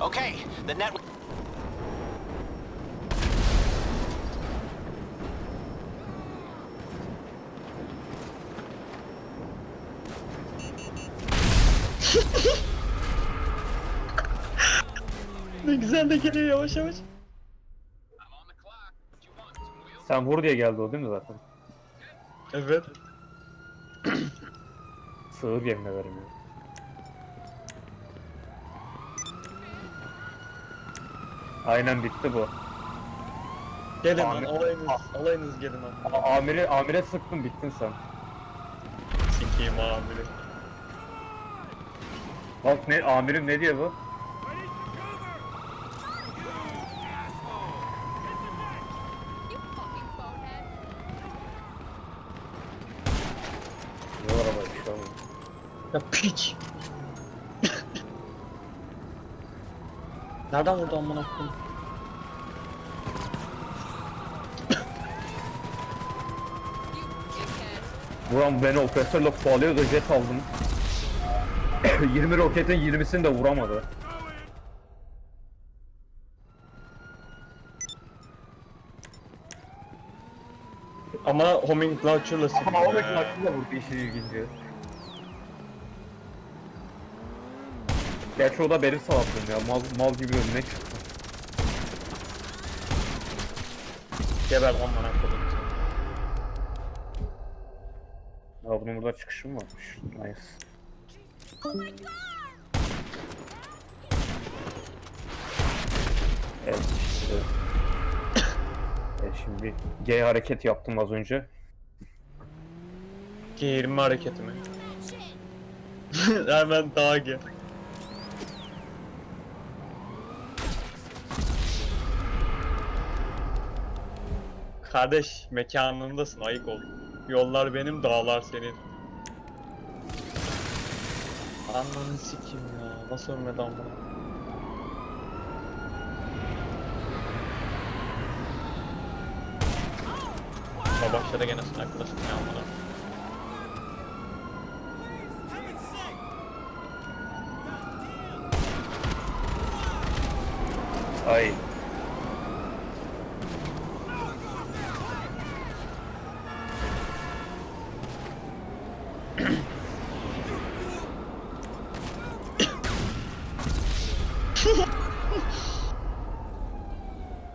Okay, the net. Ne güzel de geliyor yavaş yavaş. Sen vur diye geldi o değil mi zaten? Evet. Sığır yemin ederim ya. Aynen bitti bu. Gelin lan Ahmet- alayınız, alayınız gelin lan. A- amire, amire sıktın bittin sen. Sikiyim amiri. Bak ne amirim ne diyor bu? You fucking bonehead. Oğlum. Ya piç. Nereden vurdu amına koyayım? Vuran beni operatörle kovalıyor da jet aldım. 20 roketin 20'sini de vuramadı. Ama homing launcher'la Ama sıkıyor. o mekin hakkında vurdu işin ilginci. Gerçi o da beni salattım ya mal, mal gibi önüne çıktı. Geber amına koyayım. Ya bunun burada çıkışı mı varmış? Nice. Evet işte. Evet şimdi G hareket yaptım az önce. G20 hareketi mi? Hemen dağa gel. Kardeş mekanındasın ayık ol. Yollar benim dağlar senin. Ananı sikeyim ya. Nasıl ölmedi amına? Ya başladı gene sniper'lasın ya amına. Ay.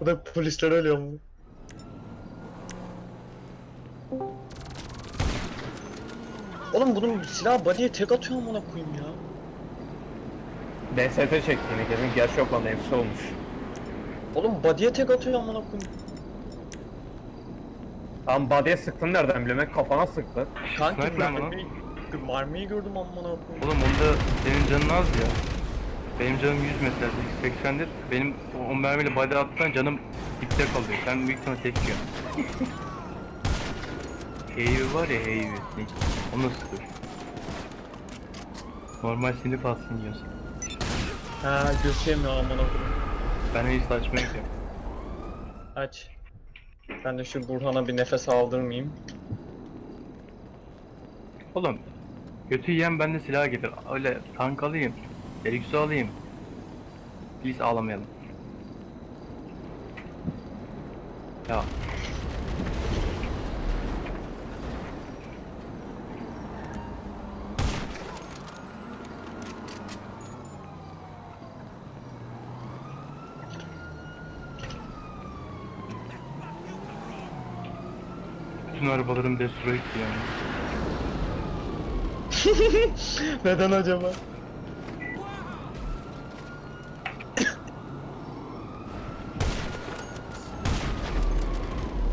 Bu da polisler ölüyor mu? Oğlum bunun silah body'ye tek atıyor amına koyayım ya. DST çekti yine kesin gerçi yok lan MC olmuş. Oğlum body'ye tek atıyor amına koyayım. Tam body'ye sıktın nereden biliyorum kafana sıktı. Kanki Sniper mi lan? mermiyi gördüm amına koyayım. Oğlum onda senin canın az ya. Benim canım 100 mesela 80'dir. Benim o- o mermiyle body attan canım dipte kalıyor. Sen büyük ihtimalle tek yiyorsun. Heyvi var ya heyvi. Onu sıkıyor. Normal sinir atsın yiyorsun. Ha göçemiyor amına koyayım. Ben en iyisi açmaya gidiyorum. Aç. Ben de şu Burhan'a bir nefes aldırmayayım. Oğlum götü yiyen bende silah getir. Öyle tank alayım. Deliksu alayım. Biz ağlamayalım. Ya bütün arabalarım destroy etti yani. Neden acaba?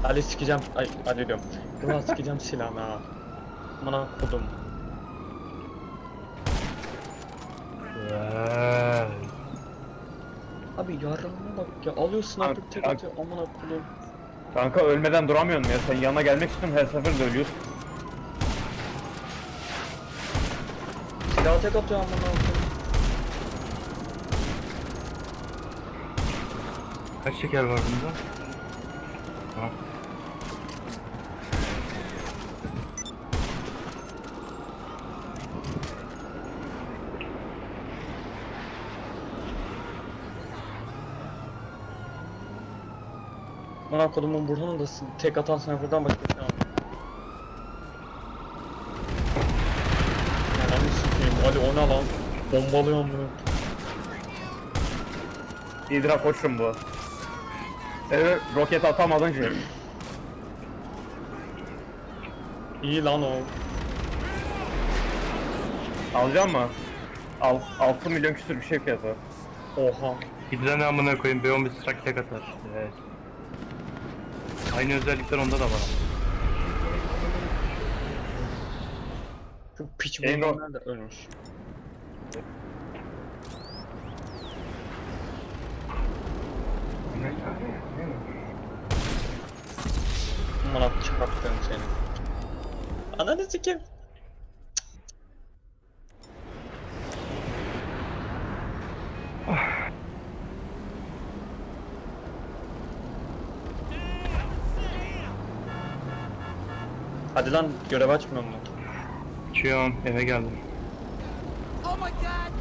Ali sikeceğim. Ay Ali diyorum. Ulan sikeceğim silahını ha. Amına kodum. Vay. Abi yarrağına bak ya alıyorsun Kanka, artık tek kanka. atıyor amına kodum. Kanka ölmeden duramıyorsun ya sen yanına gelmek istiyorum her sefer de ölüyorsun. Silah tek atıyor amına kodum. Kaç şeker var bunda? Bana kodumun Burhan'ın da tek atan sniper'dan başka bir şey almadım. Ananı sikeyim Ali o ne lan? Bombalıyor bunu. Hidra koşun bu. Seni roket atamadın Jet. İyi lan o. Alacak mı? Al, 6 milyon küsür bir şey fiyatı. Oha. Ne amına koyayım B11 strike tek atar. Evet. Aynı özellikler onda da var. Şu piç Şeyin o- bunlar da ölmüş. Bana çıkarttım seni. Ananı sikeyim. Hadi lan görev açmıyor mu? Çıyorum eve geldim. Oh my god!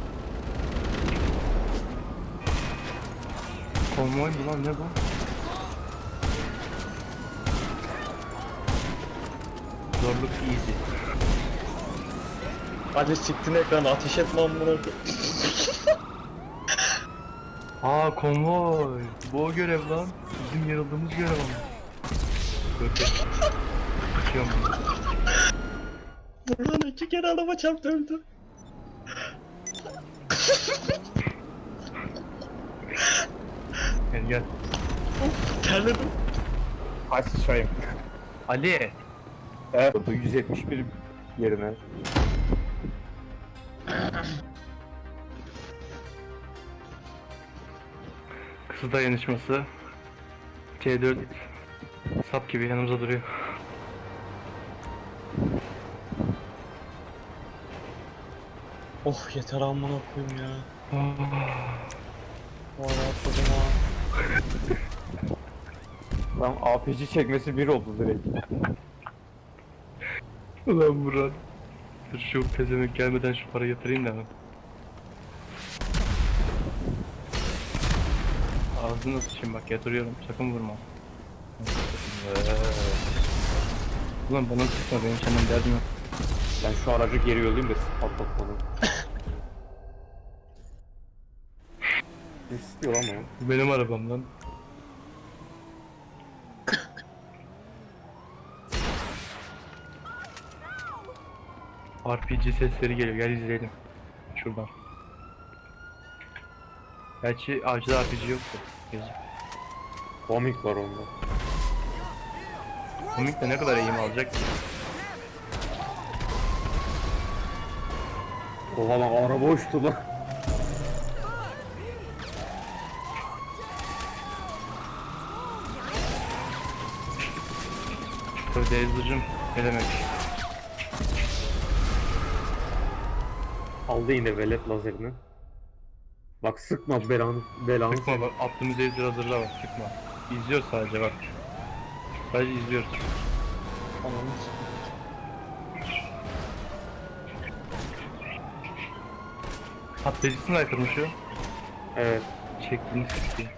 Konvoy mu lan ne bu? Zorluk easy. Hadi siktin ekranı ateş etme amına koyayım. Aa konvoy. Bu o görev lan. Bizim yarıldığımız görev ama. Dur dur. Çıkıyorum. Burhan iki kere araba çarptı öldü. Gel gel. Terledim. Kaç sıçrayım. Ali. Evet. 171 yerine. Kısa dayanışması. C4 sap gibi yanımıza duruyor. Oh yeter amına koyayım ya. Ah. Vay atladım ha. Lan APC çekmesi bir oldu direkt. Ulan Murat. Dur şu pezemek gelmeden şu parayı yatırayım da hemen. Ağzını sıçayım bak yatırıyorum sakın vurma. Ulan bana sıkma benim senden derdim yok. Ben şu aracı geri yollayayım da siz patlatmadım. ne istiyor lan o? Bu benim arabam lan. RPG sesleri geliyor gel izleyelim. Şuradan. Gerçi avcıda RPG yoktu. Yazık. Komik var onda. Komik de ne kadar eğim alacak ki? Oha lan araba uçtu lan. Denizli'cim ne demek? Aldı yine velet lazerini. Bak sıkma belanı belanı. Sıkma bak attığımız Denizli hazırla bak sıkma. İzliyor sadece bak. Sadece izliyoruz. Ananı Patlayıcı sniper'mış o. Evet. Çektiğini sikti.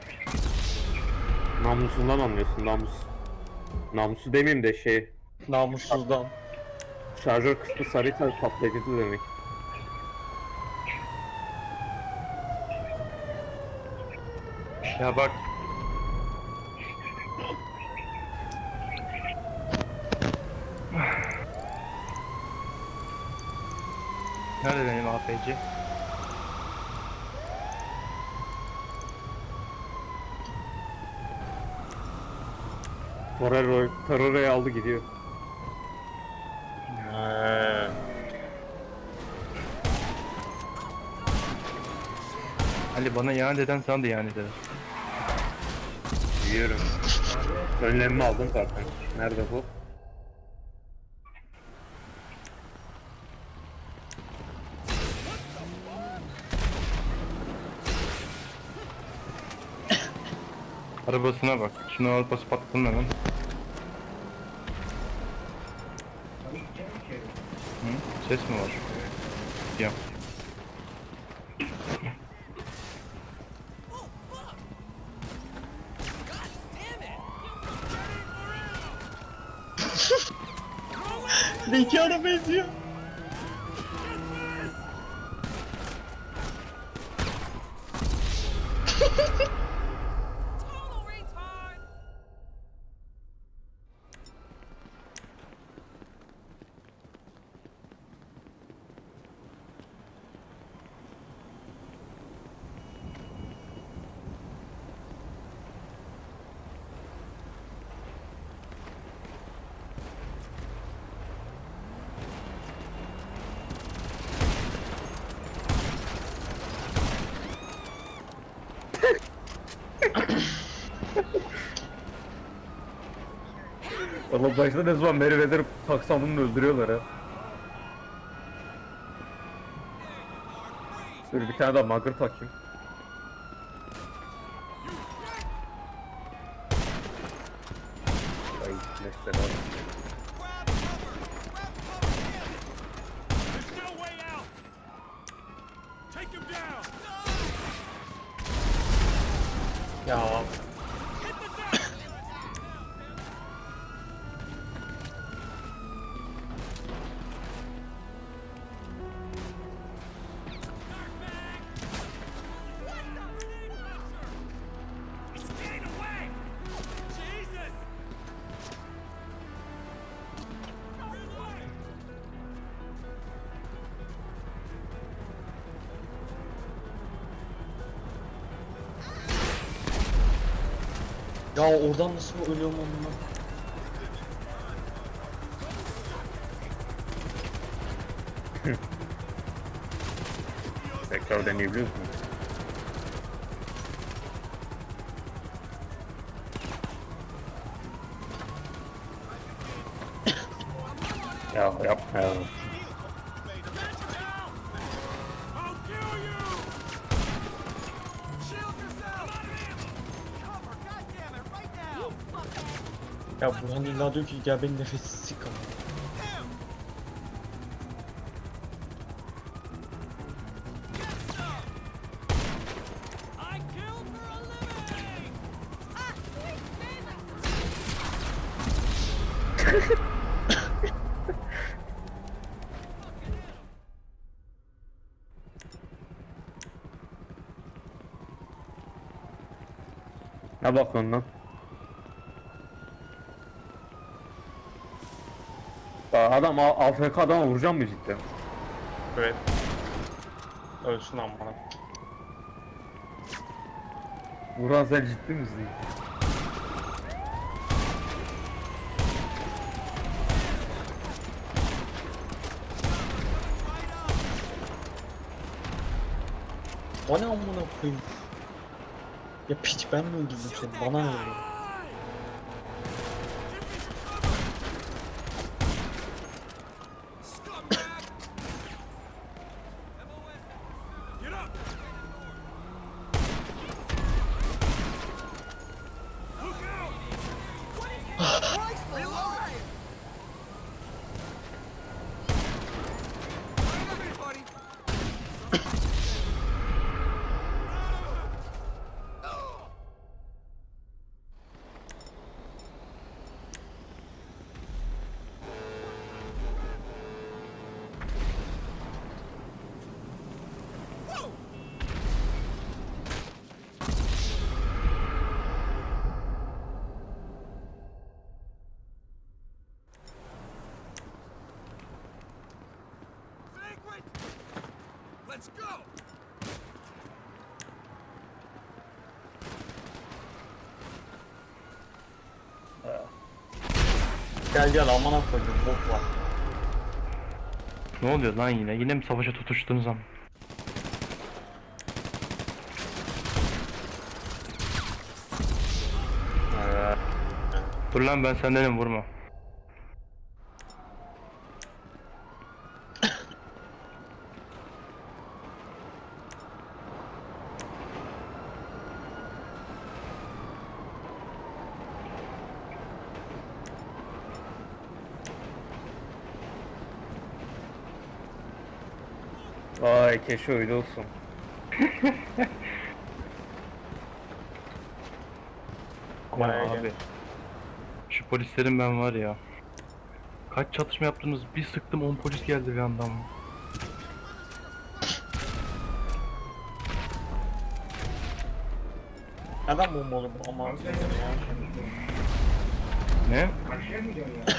Namusundan anlıyorsun namus. Namusu demeyeyim de şey Namussuzdan. şarjör kısmı sarıysa patlayıcı demek. Ya bak. Nerede benim APC? Torero, Torrero'yu aldı gidiyor. He. Ali bana ihanet eden sana da ihanet eder. Biliyorum. Önlemimi aldım zaten. Nerede bu? Arabasına bak. Şunu alıp basıp attın hemen. Hı? Ses mi var? Ya. Bekara benziyor. Valla başta ne zaman Meriwether taksam bunu öldürüyorlar ha. Dur bir tane daha magır takayım. Ay neyse out! Take him down! Ya ya oradan nasıl ölüyorum onunla? Tekrar deneyebiliyoruz mu? ya yapma ya. Ya Burhan illa diyor ki gel beni nefessiz sik ama. I kill for a living! Ah, sweet Ne bakıyorsun lan? Adam AFK adama vuracağım mı cidden? Evet. Ölsün amına. Vuran sen ciddi misin? O ne amına koyayım? Ya piç ben mi öldürdüm seni? Bana ne oluyor? Gel gel amına koydum bok var. Ne oluyor lan yine? Yine mi savaşa tutuştunuz ama? Dur lan ben sendenim vurma. Vay keşke öyle olsun. Ama Ya abi. Şu polislerin ben var ya. Kaç çatışma yaptınız? Bir sıktım 10 polis geldi bir anda ama. Neden bombalı bu ama ya. Ne? Karşıya mı gidiyorsun ya?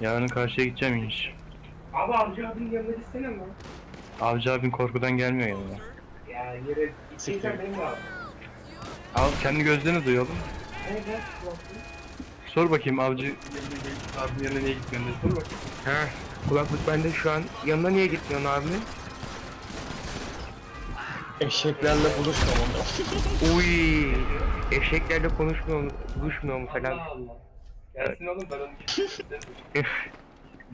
Yarın karşıya gideceğim inş. Abi avcı abinin yanına gitsene mi? Avcı abin korkudan gelmiyor yanına. Ya yere gideceksen benim de abi. Al kendi gözlerini duyalım. Evet evet. Sor bakayım avcı abinin yanına niye gitmiyorsun diye sor bakayım. He, kulaklık bende şu an. Yanına niye gitmiyorsun abi? Eşeklerle buluşma onda. Uy, eşeklerle konuşmuyor mu, buluşmuyor mu falan. Allah. Gelsin oğlum ben onu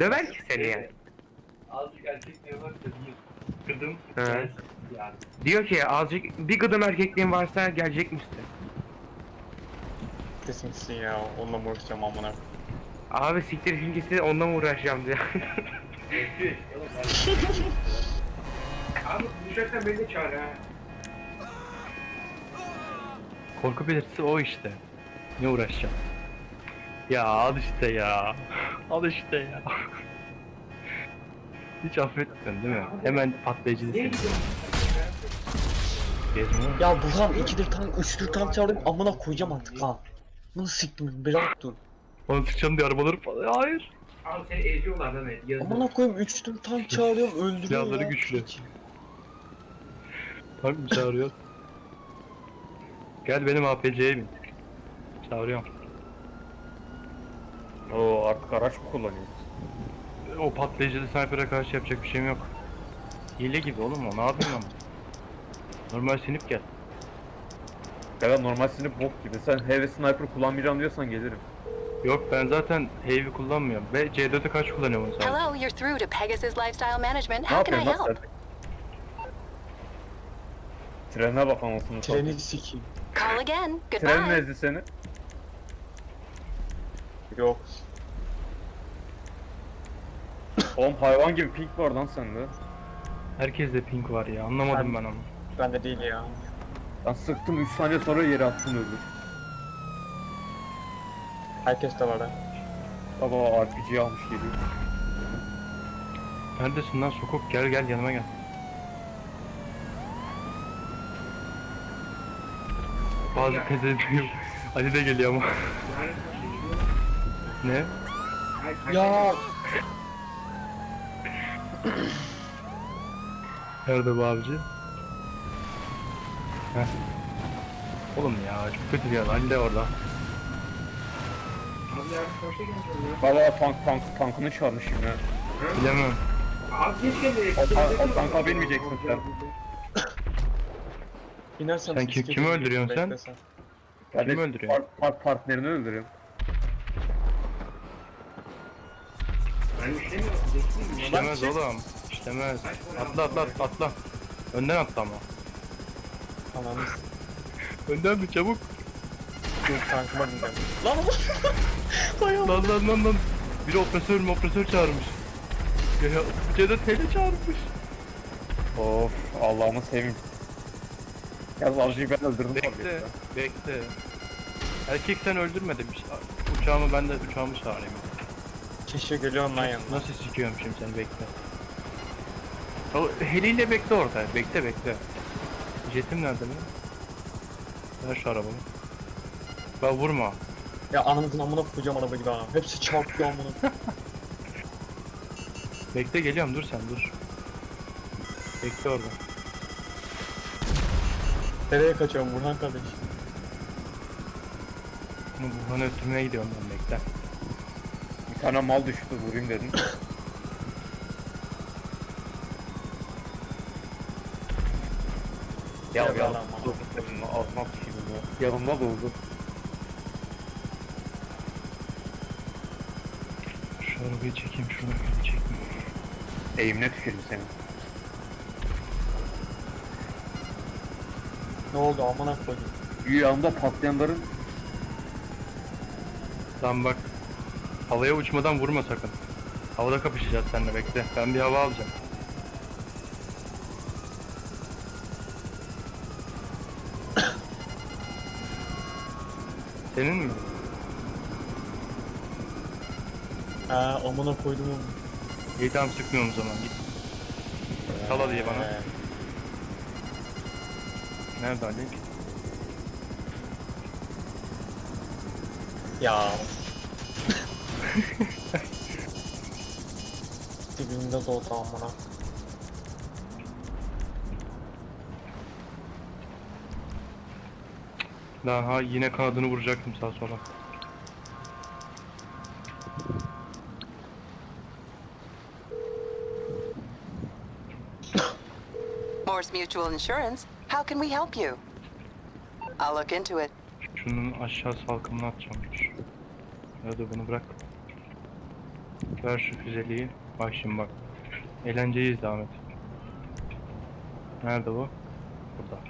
Döver ki seni yani. Azıcık erkek diyorlar da değil. Kırdım. Gelsin Yani. Diyor ki azıcık bir gıdım erkekliğin varsa gelecek misin? Kesinsin ya. Onunla mı uğraşacağım amına. Abi siktir ikincisi onunla mı uğraşacağım diyor. Abi buluşacaksan beni de çağır ha. Korku belirtisi o işte. Ne uğraşacağım? Ya al işte ya. Al işte ya. Hiç affetmiyorsun değil mi? Hemen patlayıcı seni. Gezme. Ya Burhan ikidir tank, üçtür tank çağırdım amına koyacağım artık ha. Bunu siktim bırak dur. Onu sıkacağım diye arabaları falan. Hayır. Abi seni eziyorlar değil mi? Yazık. Amına koyayım üçtür tank çağırıyorum öldürüyor Silahları ya. güçlü. Tank mı çağırıyor? Gel benim APC'ye bin. Çağırıyorum. Oo artık araç mı kullanıyorsun? O patlayıcılı sniper'a karşı yapacak bir şeyim yok. Hile gibi oğlum o ne yapayım ama. Normal sinip gel. Ya normal sinip bok gibi. Sen heavy sniper kullanmayacağım diyorsan gelirim. Yok ben zaten heavy kullanmıyorum. Ve C4'e kaç kullanıyorum sadece. Hello, you're through to Pegasus Lifestyle Management. How can I help? sen? Trenine bak anasını Treni sikeyim. Call again. Tren Goodbye. ezdi seni? Yok. Oğlum hayvan gibi pink var lan sende. Herkeste pink var ya anlamadım ben onu. Bende değil ya. Ben sıktım 3 saniye sonra yere attım öldü. Herkes de var ha. Baba RPG almış geliyor. Neredesin lan sokak gel gel yanıma gel. Bazı pezevenk Ali de geliyor ama. Ne? Ya Nerede bu abici? Heh. Oğlum ya çok kötü bir yer. Ali de orada. Abi ya ya. Tank tank tankını çalmışım ya. Bilemem. Abi geç geldi. O ta- o tanka binmeyeceksin sen. inersem Sen kim- kimi öldürüyorsun sen? Ben Kim de öldürüyor? Part, part, partnerini öldürüyorum. İşlemez oğlum. İşlemez. Atla atla atla. Önden atla ama. Ananı Önden mi çabuk? Yok tankıma bineceğim. Lan oğlum. Lan lan lan lan. Biri operatör mü operatör çağırmış. Ya ya Cede tele çağırmış. Of Allah'ımı seveyim. Yalnız avcıyı ben öldürdüm Bekle, bekle. Erkek sen öldürme demiş. Uçağımı ben de uçağımı çağırayım. Keşke geliyorum lan yanına. Nasıl sikiyorum şimdi seni bekle. O heliyle bekle orada. Bekle bekle. Jetim nerede benim? Ver şu arabayı. Ben vurma. Ya anamızın amına koyacağım araba gibi ha. Hepsi çarpıyor amına. Bekle geliyorum dur sen dur. Bekle orada. Nereye kaçıyorum Burhan kardeş? Bunu Burhan'ı öttürmeye gidiyorum ben bekle. Tane mal düştü vurayım dedim. ya Ya ya lan, dur senin ağzına sıçayım ya. Yanımda doldu. Şu arabayı çekeyim şunu bir çekeyim. Eğimine tükürüm seni. Ne oldu amına koydum. Rüyamda patlayanların Lan bak. Havaya uçmadan vurma sakın. Havada kapışacağız seninle bekle. Ben bir hava alacağım. Senin mi? Ha amına koydum onu. İyi tamam sıkmıyorum o zaman git. Sala diye bana. Ee, Nerede Ali? Ya. Dibimde doğdu amına. Lan ha yine kanadını vuracaktım sağ sola. Morse Mutual Insurance. How can we help you? I'll look into it. Şunun aşağı salkımını atacağım. Hadi bunu bırak. Ver şu füzeliği. Bak şimdi bak. Eğlenceyiz devam et. Nerede bu? Burada.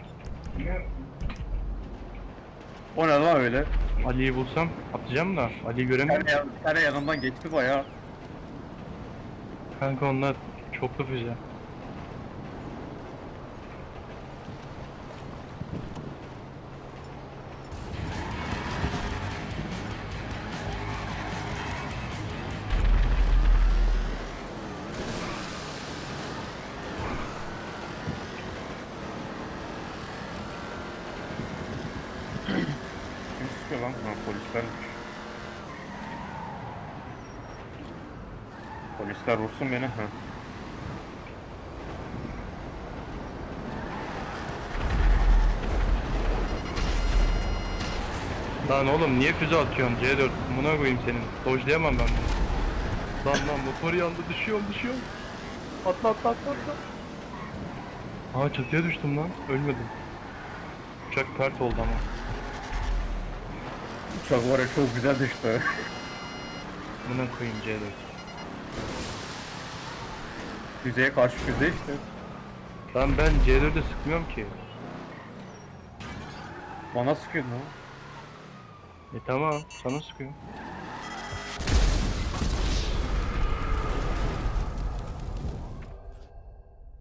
O ne lan öyle? Ali'yi bulsam atacağım da Ali'yi Bir göremiyorum. tane, bir tane yanından geçti bayağı. Kanka onlar çoklu füze. Lan oğlum niye füze atıyorsun C4? Buna koyayım senin. Dojlayamam ben bunu. Lan lan motor yandı düşüyorum düşüyorum. Atla atla atla atla. Aa çatıya düştüm lan. Ölmedim. Uçak pert oldu ama. Uçak var ya çok güzel düştü. Buna koyayım C4. Füzeye karşı füze işte. Lan ben C4'e sıkmıyorum ki. Bana sıkıyor lan. E tamam sana sıkıyorum.